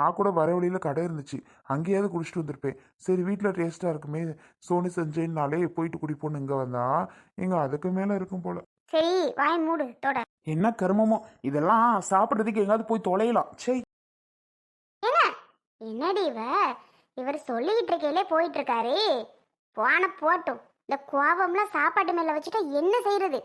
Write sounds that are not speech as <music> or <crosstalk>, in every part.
நான் கூட வர வழியில் கடை இருந்துச்சு. அங்கேயாவது குடிச்சிட்டு வந்திருப்பேன். சரி வீட்டில் டேஸ்ட்டாக இருக்குமே. சோனி செஞ்சேன்னாலே போயிட்டு குடிப்போன்னு இங்கே வந்தா இங்கே அதுக்கு மேலே இருக்கும் போல. சரி வாய் மூடு தொட. என்ன கருமமோ? இதெல்லாம் சாப்பிட்றதுக்கு எங்காவது போய் தொலையலாம். சே என்னடி இவ? இவர் சொல்லிக்கிட்டு இருக்கையிலே போயிட்டு இருக்காரு. போன போட்டும். இந்த கோபம்லாம் சாப்பாட்டு மேல வச்சுட்டா என்ன செய்யறது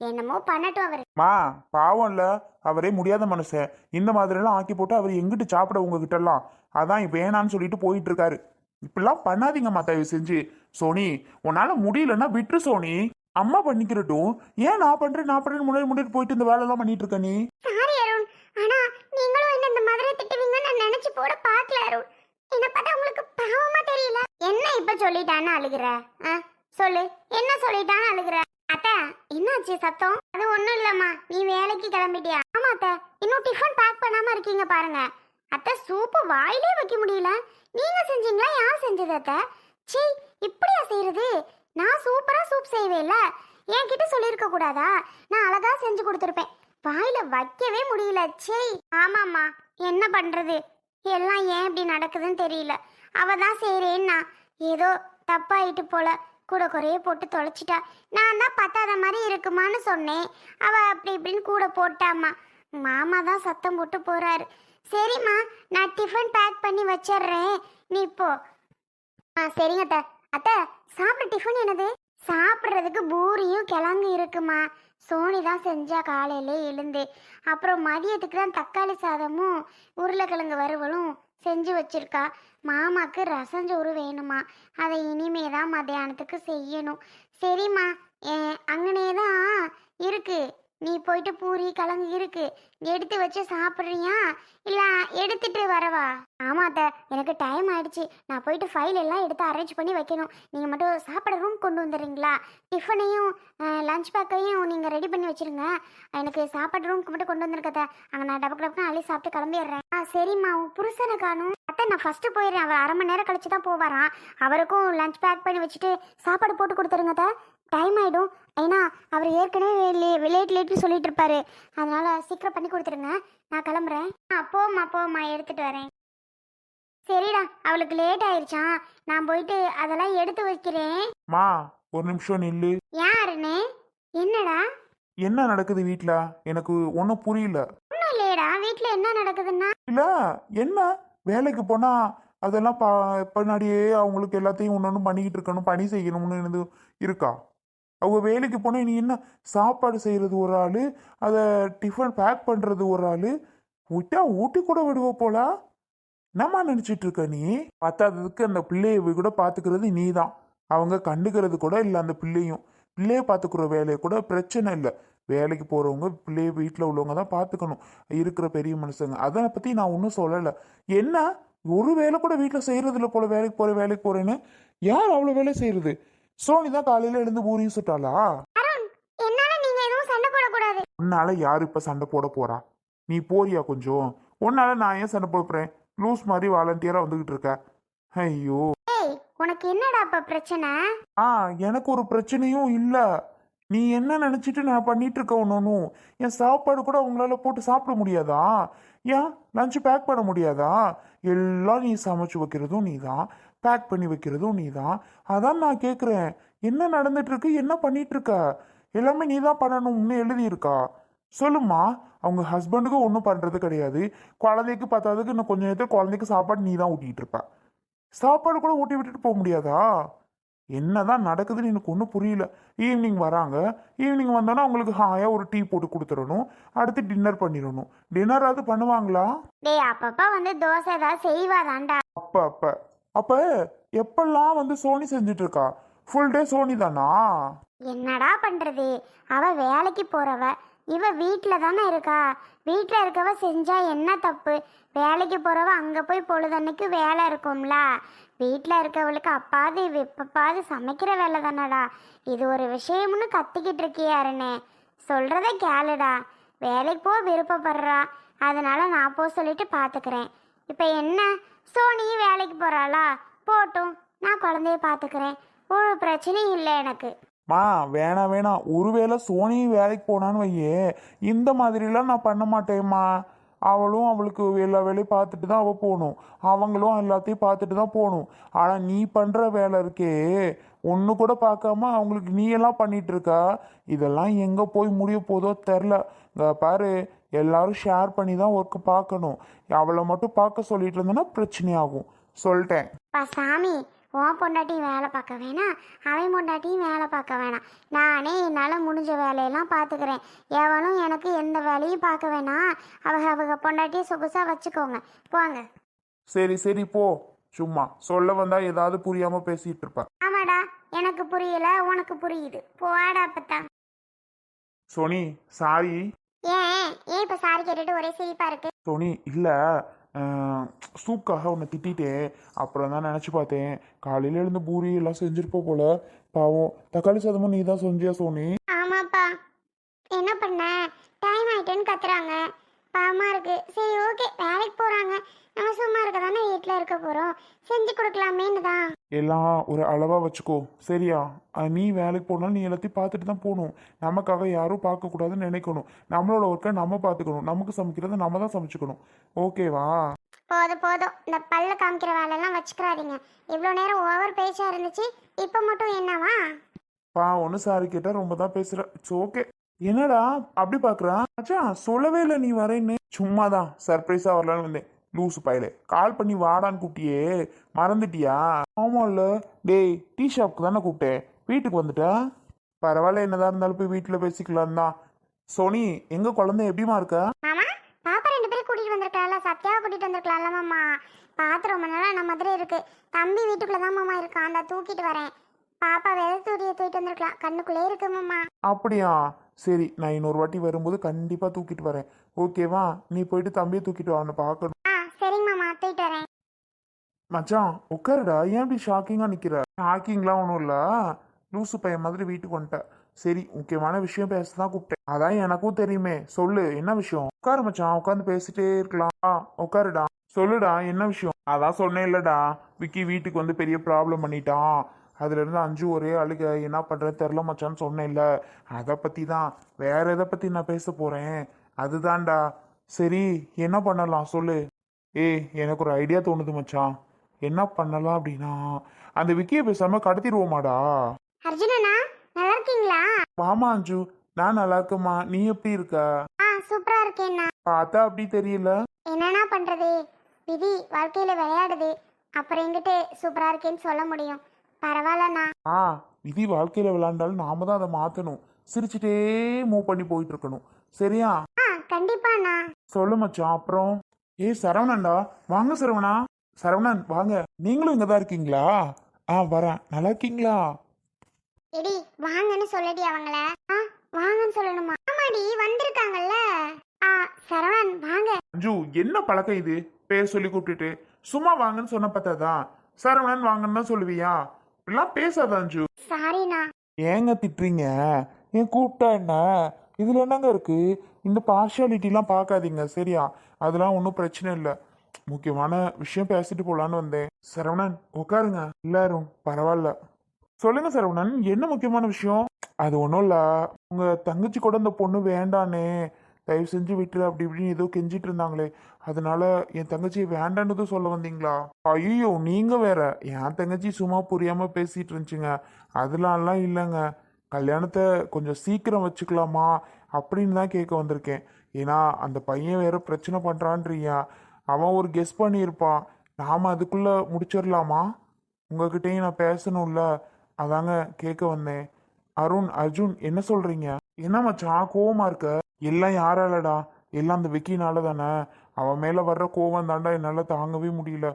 என்னமோ பண்ணட்டும் அவர். மா பாவம் இல்ல அவரே முடியாத மனுஷன். இந்த மாதிரிலாம் ஆக்கி போட்டு அவர் எங்கிட்டு சாப்பிட உங்ககிட்ட எல்லாம் அதான் வேணான்னு சொல்லிட்டு போயிட்டு இருக்காரு இப்படிலாம் பண்ணாதீங்கம்மா தயவு செஞ்சு. சோனி உன்னால முடியலன்னா விட்டுரு சோனி. அம்மா பண்ணிக்கிறட்டும். ஏன் நான் பண்றேன் நான் பண்றேன் முன்னாடி முன்னாடி போயிட்டு இந்த வேலையெல்லாம் பண்ணிட்டு இருக்க நீ? சாரி அருண். ஆனா நீங்களும் என்ன இந்த மாதிரி திட்டுவீங்கன்னு நான் நினைச்சு போட பார்க்கல அருண். என்ன பார்த்தா உங்களுக்கு பாவமா தெரியல. என்ன இப்ப சொல்லிட்டான்னு அழுகுற? சொல்லு. என்ன சொல்லிட்டான்னு அழுகுற? அத்தை என்னாச்சு சத்தம்? அது ஒண்ணும் இல்லம்மா. நீ வேலைக்கு கிளம்பிட்டியா? ஆமா அத்தை. இன்னும் டிஃபன் பேக் பண்ணாம இருக்கீங்க பாருங்க. அத்தை சூப்பு வாயிலே வைக்க முடியல. நீங்க செஞ்சீங்களா? யார் செஞ்சது அத்தை? சீ இப்படியா செய்யறது நான் சூப்பரா சூப் செய்வேன்ல என்கிட்ட சொல்லியிருக்க கூடாதா? நான் அழகா செஞ்சு கொடுத்துருப்பேன். வாயில வைக்கவே முடியல. சே ஆமாம்மா. என்ன பண்றது? எல்லாம் ஏன் இப்படி நடக்குதுன்னு தெரியல. அவ தான் செய்றேன்னா. ஏதோ தப்பாயிட்டு போல. கூட குறைய போட்டு தொலைச்சிட்டா. நான் தான் பத்தாத மாதிரி இருக்குமான்னு சொன்னேன். அவ அப்படி இப்படின்னு கூட போட்டாமா. மாமா தான் சத்தம் போட்டு போறாரு. சரிம்மா நான் டிஃபன் பேக் பண்ணி வச்சிடுறேன். நீ இப்போ ஆ சரிங்க அத்தை. அத்தை சாப்பிட டிஃபன் என்னது? சாப்பிட்றதுக்கு பூரியும் கிழங்கு இருக்குமா? சோனி தான் செஞ்சா காலையிலே எழுந்து. அப்புறம் மதியத்துக்கு தான் தக்காளி சாதமும் உருளைக்கிழங்கு வறுவலும் செஞ்சு வச்சிருக்கா. மாமாக்கு ரசஞ்சோறு வேணுமா? அதை இனிமே தான் மத்தியானத்துக்கு செய்யணும். சரிம்மா. அங்கனே தான் இருக்கு. நீ போயிட்டு பூரி கிழங்கு இருக்கு. எடுத்து வச்சு சாப்பிட்றியா? இல்லை எடுத்துட்டு வரவா? ஆமா அத்தை எனக்கு டைம் ஆயிடுச்சு. நான் போயிட்டு ஃபைல் எல்லாம் எடுத்து அரேஞ்ச் பண்ணி வைக்கணும். நீங்கள் மட்டும் சாப்பிட ரூம் கொண்டு வந்துடுறீங்களா? டிஃபனையும் லஞ்ச் பேக்கையும் நீங்கள் ரெடி பண்ணி வச்சிருங்க. எனக்கு சாப்பாடு ரூமுக்கு மட்டும் கொண்டு வந்திருக்கத அங்கே நான் டபக்கு டபக்குன்னு அள்ளி சாப்பிட்டு கிளம்பிடுறேன். ஆ சரிம்மா உன் புருஷனை காணும். அத்தை நான் ஃபஸ்ட்டு போயிடுறேன். அவர் அரை மணி நேரம் கழிச்சு தான் போவாராம். அவருக்கும் லஞ்ச் பேக் பண்ணி வச்சுட்டு சாப்பாடு போட்டு கொடுத்துருங்க அத்தை. டைம் ஆகிடும் ஏன்னா அவர் ஏற்கனவே லேட் லேட்னு சொல்லிட்டு இருப்பாரு. அதனால சீக்கிரம் பண்ணி கொடுத்துருங்க. நான் கிளம்புறேன். ஆ போம்மா போம்மா எடுத்துட்டு வரேன். சரிடா அவளுக்கு லேட் ஆயிடுச்சான் நான் போயிட்டு அதெல்லாம் எடுத்து வைக்கிறேன். மா ஒரு நிமிஷம் நில்லு. யாருன்னு என்னடா? என்ன நடக்குது வீட்ல? எனக்கு ஒன்றும் புரியல. ஒன்றும் இல்லையடா வீட்டில் என்ன நடக்குதுன்னா? இல்ல என்ன? வேலைக்கு போனா அதெல்லாம் ப பின்னாடியே அவங்களுக்கு எல்லாத்தையும் ஒன்று ஒன்று பண்ணிக்கிட்டு இருக்கணும் பணி செய்யணும்னு என்னது இருக்கா? அவங்க வேலைக்கு போனால் நீ என்ன சாப்பாடு செய்கிறது ஒரு ஆள் அதை டிஃபன் பேக் பண்ணுறது ஒரு ஆள் விட்டா ஊட்டி கூட விடுவ போலா? என்னம்மா நினச்சிட்டு இருக்க நீ? பத்தாததுக்கு அந்த பிள்ளையை கூட பார்த்துக்கிறது நீ தான் அவங்க கண்டுக்கிறது கூட இல்லை அந்த பிள்ளையும். பிள்ளையை பார்த்துக்கிற வேலையை கூட பிரச்சனை இல்லை. வேலைக்கு போகிறவங்க பிள்ளைய வீட்டில் உள்ளவங்க தான் பார்த்துக்கணும் இருக்கிற பெரிய மனுஷங்க. அதை பற்றி நான் ஒன்றும் சொல்லலை. என்ன? ஒரு வேலை கூட வீட்டில் செய்கிறதில்ல போல வேலைக்கு போகிற வேலைக்கு போகிறேன்னு யார் அவ்வளோ வேலை செய்கிறது சோனி தான் காலையில் எழுந்து பூரியும் சுட்டாளா? அருண் என்னால நீங்க எதுவும் சண்டை போடக்கூடாது. உன்னால யார் இப்போ சண்டை போட போறா? நீ போறியா கொஞ்சம்? உன்னால நான் ஏன் சண்டை போட போறேன்? லூஸ் மாதிரி வாலண்டியரா வந்துகிட்டு இருக்க. ஐயோ. ஏய் உனக்கு என்னடா இப்ப பிரச்சனை? ஆ எனக்கு ஒரு பிரச்சனையும் இல்லை. நீ என்ன நினச்சிட்டு நான் பண்ணிட்டு இருக்க ஒன்றும் என் சாப்பாடு கூட உங்களால போட்டு சாப்பிட முடியாதா? ஏன் லஞ்ச் பேக் பண்ண முடியாதா? எல்லாம் நீ சமைச்சு வைக்கிறதும் நீ தான் பேக் பண்ணி வைக்கிறதும் நீ தான் அதான் நான் கேட்குறேன் என்ன நடந்துட்டு இருக்கு என்ன பண்ணிட்டு இருக்க எல்லாமே நீ தான் பண்ணணும்னு எழுதியிருக்கா. சொல்லுமா அவங்க ஹஸ்பண்டுக்கும் ஒன்றும் பண்ணுறது கிடையாது. குழந்தைக்கு பத்தாததுக்கு இன்னும் கொஞ்ச நேரத்தில் குழந்தைக்கு சாப்பாடு நீ தான் ஊட்டிகிட்டு இருப்ப சாப்பாடு கூட ஊட்டி விட்டுட்டு போக முடியாதா? என்னதான் நடக்குதுன்னு எனக்கு ஒன்றும் புரியல. ஈவினிங் வராங்க. ஈவினிங் வந்தோன்னா அவங்களுக்கு ஹாயாக ஒரு டீ போட்டு கொடுத்துடணும். அடுத்து டின்னர் பண்ணிடணும். டின்னராவது பண்ணுவாங்களா? டேய் அப்பப்ப வந்து தோசை ஏதாவது செய்வாதாண்டா அப்ப அப்ப அப்ப எப்பெல்லாம் வந்து சோனி செஞ்சுட்டு இருக்கா ஃபுல் டே சோனி தானா? என்னடா பண்றது? அவ வேலைக்கு போறவ. இவ வீட்டில் தானே இருக்கா? வீட்டில் இருக்கவ செஞ்சா என்ன தப்பு? வேலைக்கு போறவ அங்கே போய் பொழுதன்னைக்கு வேலை இருக்கும்ல. வீட்டில் இருக்கவளுக்கு அப்பாது எப்பப்பாது சமைக்கிற வேலை தானடா. இது ஒரு விஷயம்னு கத்திக்கிட்டு இருக்கியாருனே சொல்கிறத சொல்றத கேளுடா. வேலைக்கு போக விருப்பப்படுறா. அதனால நான் போ சொல்லிட்டு பார்த்துக்கிறேன் இப்போ என்ன? சோனியும் வேலைக்கு போறாளா? போட்டும். நான் குழந்தைய பார்த்துக்கிறேன். ஒரு பிரச்சனையும் இல்லை எனக்கு. மா வேணாம் வேணாம் ஒருவேளை சோனி வேலைக்கு போனான்னு வையே இந்த மாதிரிலாம் நான் பண்ண மாட்டேம்மா. அவளும் அவளுக்கு எல்லா வேலையும் பார்த்துட்டு தான் அவள் போகணும். அவங்களும் எல்லாத்தையும் பார்த்துட்டு தான் போகணும். ஆனால் நீ பண்ணுற வேலை இருக்கே. ஒன்று கூட பார்க்காம அவங்களுக்கு நீ எல்லாம் பண்ணிகிட்ருக்கா இதெல்லாம் எங்கே போய் முடிய போதோ தெரில பாரு எல்லாரும் ஷேர் பண்ணி தான் ஒர்க்கு பார்க்கணும். அவளை மட்டும் பார்க்க சொல்லிட்டு இருந்தேன்னா பிரச்சனையாகும். சொல்லிட்டேன். பா சாமி உன் பொண்டாட்டியும் வேலை பார்க்க வேணாம் அவன் பொண்டாட்டியும் வேலை பார்க்க வேணாம். நானே என்னால் முடிஞ்ச வேலையெல்லாம் பார்த்துக்கிறேன். எவனும் எனக்கு எந்த வேலையும் பார்க்க வேணாம் அவங்க அவங்க பொண்டாட்டியை சொகுசாக வச்சுக்கோங்க. போங்க. சரி சரி போ. சும்மா. சொல்ல வந்தா ஏதாவது புரியாம பேசிட்டு இருப்ப. ஆமாடா எனக்கு புரியல உனக்கு புரியுது. போடா அப்பத்தா. சோனி சாரி. ஏன்? ஏன் இப்போ சாரி கேட்டுட்டு ஒரே சிரிப்பா இருக்கு? சோனி இல்லை. சூப்காக உன்னை திட்டிட்டேன். அப்புறம் தான் நினச்சி பார்த்தேன். காலையில் எழுந்து பூரி எல்லாம் செஞ்சிருப்ப போல. பாவம். தக்காளி சாதமும் நீ தான் செஞ்சியா சோனி? ஆமாப்பா. என்ன பண்ண? டைம் ஆயிட்டுன்னு கத்துறாங்க. பாவமா இருக்கு. சரி ஓகே வேலைக்கு போறாங்க. நம்ம சும்மா இருக்க தானே வீட்டில் இருக்க போறோம். செஞ்சு கொடுக்கலாமேன்னு தான் எல்லாம் ஒரு அளவாக வச்சுக்கோ. சரியா? நீ வேலைக்கு போனாலும் நீ எல்லாத்தையும் பார்த்துட்டு தான் போகணும். நமக்காக யாரும் பார்க்கக்கூடாதுன்னு நினைக்கணும். நம்மளோட ஒர்க்கை நம்ம பார்த்துக்கணும். நமக்கு சமைக்கிறத நம்ம தான் சமைச்சுக்கணும். ஓகேவா போதும் போதும். இந்த பல்ல காமிக்கிற வேலையெல்லாம் வச்சுக்கிறாதீங்க இவ்வளோ நேரம் ஓவர் பேச்சா இருந்துச்சு. இப்போ மட்டும் என்னவா? பா ஒன்று சாரி கேட்டால் ரொம்ப தான் பேசுகிற இட்ஸ் ஓகே என்னடா? அப்படி பார்க்குறான் மச்சான் சொல்லவே இல்லை நீ வரேன்னு. சும்மா தான் சர்ப்ரைஸாக வரலான்னு வந்தேன் லூசு பயலே கால் பண்ணி வாடான்னு கூப்பிட்டியே. மறந்துட்டியா? ஆமாம்ல டேய் டீ ஷாப்க்கு தானே கூப்பிட்டேன். வீட்டுக்கு வந்துட்டா? பரவாயில்ல என்னதான் இருந்தாலும் போய் வீட்டில் பேசிக்கலாம் தான். சோனி எங்க குழந்தை எப்படிமா இருக்கா? மாமா பாப்பா ரெண்டு பேரும் கூட்டிட்டு வந்திருக்கலாம்ல சத்யாவை கூட்டிட்டு வந்திருக்கலாம்ல மாமா. பார்த்து ரொம்ப நாளா நம்ம மாதிரி இருக்கு. தம்பி வீட்டுக்குள்ள தான் மாமா இருக்கான். அந்த தூக்கிட்டு வரேன். பாப்பா வெதை தூரியை தூக்கிட்டு வந்திருக்கலாம். கண்ணுக்குள்ளே இருக்கு மாமா. அப்படியா? சரி நான் இன்னொரு வாட்டி வரும்போது கண்டிப்பாக தூக்கிட்டு வரேன். ஓகேவா? நீ போயிட்டு தம்பியை தூக்கிட்டு வா அவனை பார்க்கணும். சரிங்கம்மா மாத்திட்டு வரேன். மச்சான் உட்காருடா. ஏன் இப்படி ஷாக்கிங்காக நிற்கிற ஷாக்கிங்லாம் ஒன்றும் இல்லை. லூசு பையன் மாதிரி வீட்டுக்கு வந்துட்டேன் சரி முக்கியமான விஷயம் பேச தான் கூப்பிட்டேன். அதான் எனக்கும் தெரியுமே. சொல்லு என்ன விஷயம்? உட்காரு மச்சான் உட்காந்து பேசிட்டே இருக்கலாம். உட்காருடா. சொல்லுடா என்ன விஷயம்? அதான் சொன்னேன் இல்லடா. விக்கி வீட்டுக்கு வந்து பெரிய ப்ராப்ளம் பண்ணிட்டான். அதுல இருந்து அஞ்சு ஒரே அழுக என்ன பண்ணுறது தெரில மச்சான்னு சொன்னேன் இல்லை. அதை பற்றி தான் வேற எதை பற்றி நான் பேச போகிறேன் அதுதான்டா. சரி என்ன பண்ணலாம்? சொல்லு. ஏய் எனக்கு ஒரு ஐடியா தோணுது மச்சான். என்ன பண்ணலாம் அப்படின்னா அந்த விக்கியை பேசாம கடத்திடுவோமாடா. அர்ஜுனண்ணா நல்லா இருக்கீங்களா? வாமா அஞ்சு. நான் நல்லா இருக்கேம்மா. நீ எப்படி இருக்க? ஆ சூப்பரா இருக்கேண்ணா. பார்த்தா அப்படி தெரியல. என்னண்ணா பண்றது? விதி வாழ்க்கையில விளையாடுது. அப்புறம் எங்கிட்டு சூப்பரா இருக்கேன்னு சொல்ல முடியும். பரவாயில்லண்ணா. ஆ விதி வாழ்க்கையில விளையாண்டாலும் நாம தான் அதை மாத்தணும். சிரிச்சுட்டே மூவ் பண்ணி போயிட்டு இருக்கணும். சரியா? ஆ கண்டிப்பாண்ணா. சொல்லு மச்சான். அப்புறம்? ஏய் சரவணன்டா. வாங்க சரவணா. சரவணன் வாங்க. நீங்களும் இங்க தான் இருக்கீங்களா? ஆ வரேன். நல்லா இருக்கீங்களா? எடி வாங்கன்னு சொல்லடி அவங்கள. ஆ வாங்கன்னு சொல்லணுமா? ஆமாடி வந்திருக்காங்கல்ல. ஆ சரவணன் வாங்க. அஞ்சு என்ன பழக்கம் இது? பேர் சொல்லி கூப்பிட்டுட்டு. சும்மா வாங்கன்னு சொன்ன பார்த்தாதான் சரவணன் வாங்கன்னு தான் சொல்லுவியா? இப்படிலாம் பேசாத அஞ்சு. சாரிண்ணா. ஏங்க திட்டுறீங்க? ஏன் கூப்பிட்டா என்ன? இதுல என்னங்க இருக்கு? இந்த பார்ஷியாலிட்டிலாம் பார்க்காதீங்க சரியா? அதெல்லாம் ஒன்றும் பிரச்சனை இல்லை. முக்கியமான விஷயம் பேசிட்டு போலான்னு வந்தேன். சரவணன் உட்காருங்க. எல்லாரும் பரவாயில்ல. சொல்லுங்க சரவணன் என்ன முக்கியமான விஷயம்? அது ஒன்றும் இல்லை. உங்க தங்கச்சி கூட இந்த பொண்ணு வேண்டானே. தயவு செஞ்சு விட்டுரு அப்படி இப்படின்னு ஏதோ கெஞ்சிட்டு இருந்தாங்களே. அதனால என் தங்கச்சி வேண்டான்னு சொல்ல வந்தீங்களா? ஐயோ நீங்க வேற. என் தங்கச்சி சும்மா புரியாம பேசிட்டு இருந்துச்சுங்க. அதெல்லாம் இல்லைங்க. கல்யாணத்தை கொஞ்சம் சீக்கிரம் வச்சுக்கலாமா? அப்படின்னு தான் கேட்க வந்திருக்கேன். ஏன்னா அந்த பையன் வேற பிரச்சனை பண்ணுறான்றியா அவன் ஒரு கெஸ் பண்ணியிருப்பான். நாம் அதுக்குள்ளே முடிச்சிடலாமா உங்ககிட்டயும் நான் பேசணும்ல. அதாங்க கேட்க வந்தேன். அருண் அர்ஜுன் என்ன சொல்கிறீங்க என்ன மச்சான் கோவமாக இருக்க? எல்லாம் யாராலடா? எல்லாம் அந்த விக்கினால தானே? அவன் மேலே வர்ற கோவம் தாண்டா என்னால் தாங்கவே முடியல.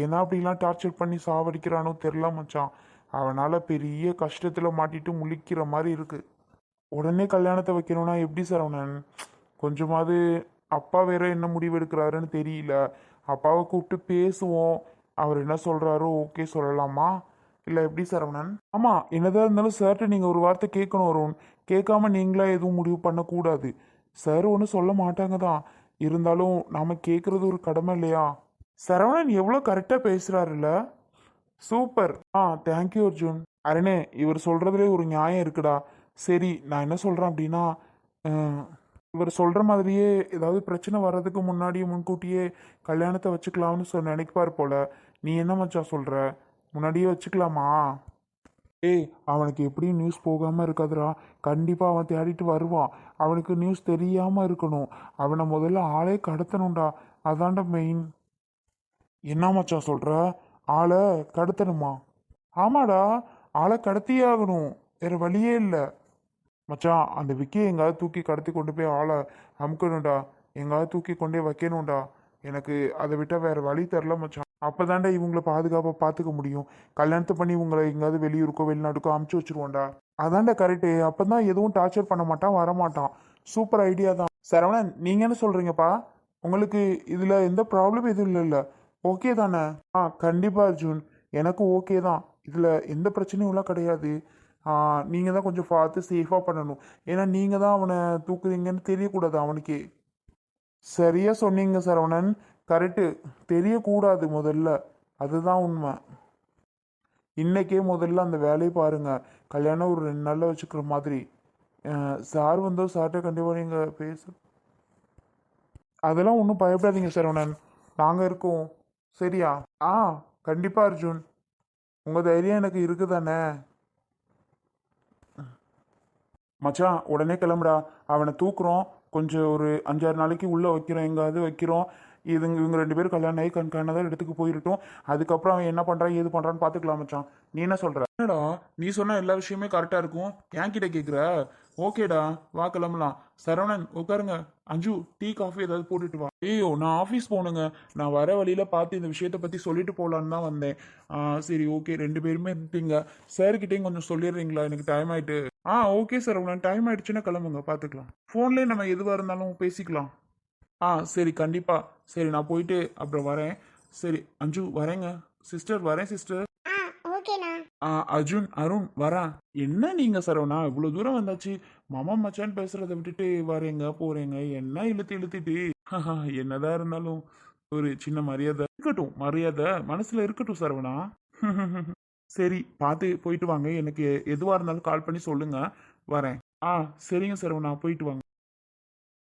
ஏன்னா அப்படிலாம் டார்ச்சர் பண்ணி சாவடிக்கிறானோ தெரில மச்சான். அவனால் பெரிய கஷ்டத்தில் மாட்டிட்டு முழிக்கிற மாதிரி இருக்குது உடனே கல்யாணத்தை வைக்கணும்னா எப்படி சரவணன்? கொஞ்சமாவது அப்பா வேற என்ன முடிவு எடுக்கிறாருன்னு தெரியல. அப்பாவை கூப்பிட்டு பேசுவோம். அவர் என்ன சொல்றாரோ ஓகே சொல்லலாமா? இல்லை எப்படி சரவணன்? ஆமா என்னதான் இருந்தாலும் சார்கிட்ட நீங்க ஒரு வார்த்தை கேட்கணும் அருண். கேட்காம நீங்களா எதுவும் முடிவு பண்ணக்கூடாது. சார் ஒன்றும் சொல்ல மாட்டாங்க தான் இருந்தாலும் நாம கேட்கறது ஒரு கடமை இல்லையா? சரவணன் எவ்வளோ கரெக்டாக பேசுறாருல்ல? சூப்பர். ஆ தேங்க்யூ அர்ஜுன். அரணே இவர் சொல்கிறதுலே ஒரு நியாயம் இருக்குடா. சரி நான் என்ன சொல்கிறேன் அப்படின்னா இவர் சொல்கிற மாதிரியே ஏதாவது பிரச்சனை வர்றதுக்கு முன்னாடியே முன்கூட்டியே கல்யாணத்தை வச்சுக்கலாம்னு சொன்ன நினைப்பார் போல. நீ என்ன மச்சான் சொல்கிற முன்னாடியே வச்சுக்கலாமா? ஏய் அவனுக்கு எப்படியும் நியூஸ் போகாமல் இருக்காதுடா. கண்டிப்பாக அவன் தேடிட்டு வருவான் அவனுக்கு நியூஸ் தெரியாமல் இருக்கணும். அவனை முதல்ல ஆளே கடத்தணும்டா. அதான்டா மெயின் என்ன மச்சான் சொல்கிற ஆளை கடத்தணுமா? ஆமாடா. ஆளை கடத்தியே ஆகணும். வேறு வழியே இல்லை. மச்சான் அந்த விக்கியை எங்கேயாவது தூக்கி கடத்தி கொண்டு போய் ஆளை அமுக்கணும்டா. எங்கேயாவது தூக்கி கொண்டே வைக்கணும்டா. எனக்கு அதை விட்டால் வேறு வழி தெரில மச்சான். அப்போதான்டா இவங்களை பாதுகாப்பாக பார்த்துக்க முடியும். கல்யாணத்தை பண்ணி இவங்களை எங்கேயாவது வெளியூருக்கோ வெளிநாட்டுக்கோ அமுச்சு வச்சிருவோம்டா. அதான்டா கரெக்டு அப்போ தான் எதுவும் டார்ச்சர் பண்ண மாட்டான் வரமாட்டான். சூப்பர் ஐடியா தான். சரவணன் நீங்கள் என்ன சொல்கிறீங்கப்பா உங்களுக்கு இதில் எந்த ப்ராப்ளம் எதுவும் இல்லைல்ல. ஓகே தானே? ஆ கண்டிப்பாக அர்ஜுன். எனக்கு ஓகே தான். இதில் எந்த பிரச்சனையும் எல்லாம் கிடையாது. நீங்கள் தான் கொஞ்சம் பார்த்து சேஃபாக பண்ணணும். ஏன்னா நீங்கள் தான் அவனை தூக்குறீங்கன்னு தெரியக்கூடாது அவனுக்கே. சரியாக சொன்னீங்க சரவணன். கரெக்டு தெரியக்கூடாது முதல்ல. அதுதான் உண்மை. இன்னைக்கே முதல்ல அந்த வேலையை பாருங்கள் கல்யாணம் ஒரு ரெண்டு நாளில் வச்சுக்கிற மாதிரி. சார் வந்தோ சார்கிட்ட கண்டிப்பாக நீங்கள் பேச. அதெல்லாம் ஒன்றும் பயப்படாதீங்க சரவணன். நாங்கள் இருக்கோம். சரியா? ஆ கண்டிப்பாக அர்ஜுன். உங்கள் தைரியம் எனக்கு இருக்குது தானே மச்சான் உடனே கிளம்புடா. அவனை தூக்குறோம். கொஞ்சம் ஒரு அஞ்சாறு நாளைக்கு உள்ளே வைக்கிறோம். எங்காவது வைக்கிறோம். இதுங்க இவங்க ரெண்டு பேரும் கல்யாணம் ஆகி கண்காணதான் இடத்துக்கு போயிருட்டும் அதுக்கப்புறம் அவன் என்ன பண்ணுறான் ஏது பண்ணுறான்னு பார்த்துக்கலாம் மச்சான். நீ என்ன சொல்கிற என்னடா? நீ சொன்ன எல்லா விஷயமே கரெக்டாக இருக்கும். என்கிட்ட கேட்குற ஓகேடா வா கிளம்பலாம். சரவணன் உட்காருங்க. அஞ்சு டீ காஃபி ஏதாவது போட்டுட்டு வா. ஐயோ நான் ஆஃபீஸ் போகணுங்க. நான் வர வழியில் பார்த்து இந்த விஷயத்தை பற்றி சொல்லிட்டு போகலான்னு தான் வந்தேன். ஆ, சரி ஓகே. ரெண்டு பேருமே இருந்தீங்க. சார்கிட்டையும் கொஞ்சம் சொல்லிடுறீங்களா? எனக்கு டைம் ஆயிட்டு. ஆ ஓகே சார் டைம் ஆயிடுச்சுன்னா கிளம்புங்க. பார்த்துக்கலாம். ஃபோன்லேயே நம்ம எதுவாக இருந்தாலும் பேசிக்கலாம். ஆ சரி கண்டிப்பாக சரி நான் போயிட்டு அப்புறம் வரேன். சரி அஞ்சு வரேங்க. சிஸ்டர் வரேன் சிஸ்டர் அர்ஜுன் அருண் வரா. என்ன நீங்கள் சரவணா இவ்வளோ தூரம் வந்தாச்சு. மாமா மச்சான் பேசுறதை விட்டுட்டு வரேங்க போறேங்க. என்ன இழுத்து இழுத்துட்டு? என்னதான் இருந்தாலும் ஒரு சின்ன மரியாதை இருக்கட்டும் மரியாதை மனசுல இருக்கட்டும் சரவணா. <laughs> சரி பார்த்து போயிட்டு வாங்க. எனக்கு எதுவாக இருந்தாலும் கால் பண்ணி சொல்லுங்க. வரேன். ஆ சரிங்க சரவணா போயிட்டு வாங்க.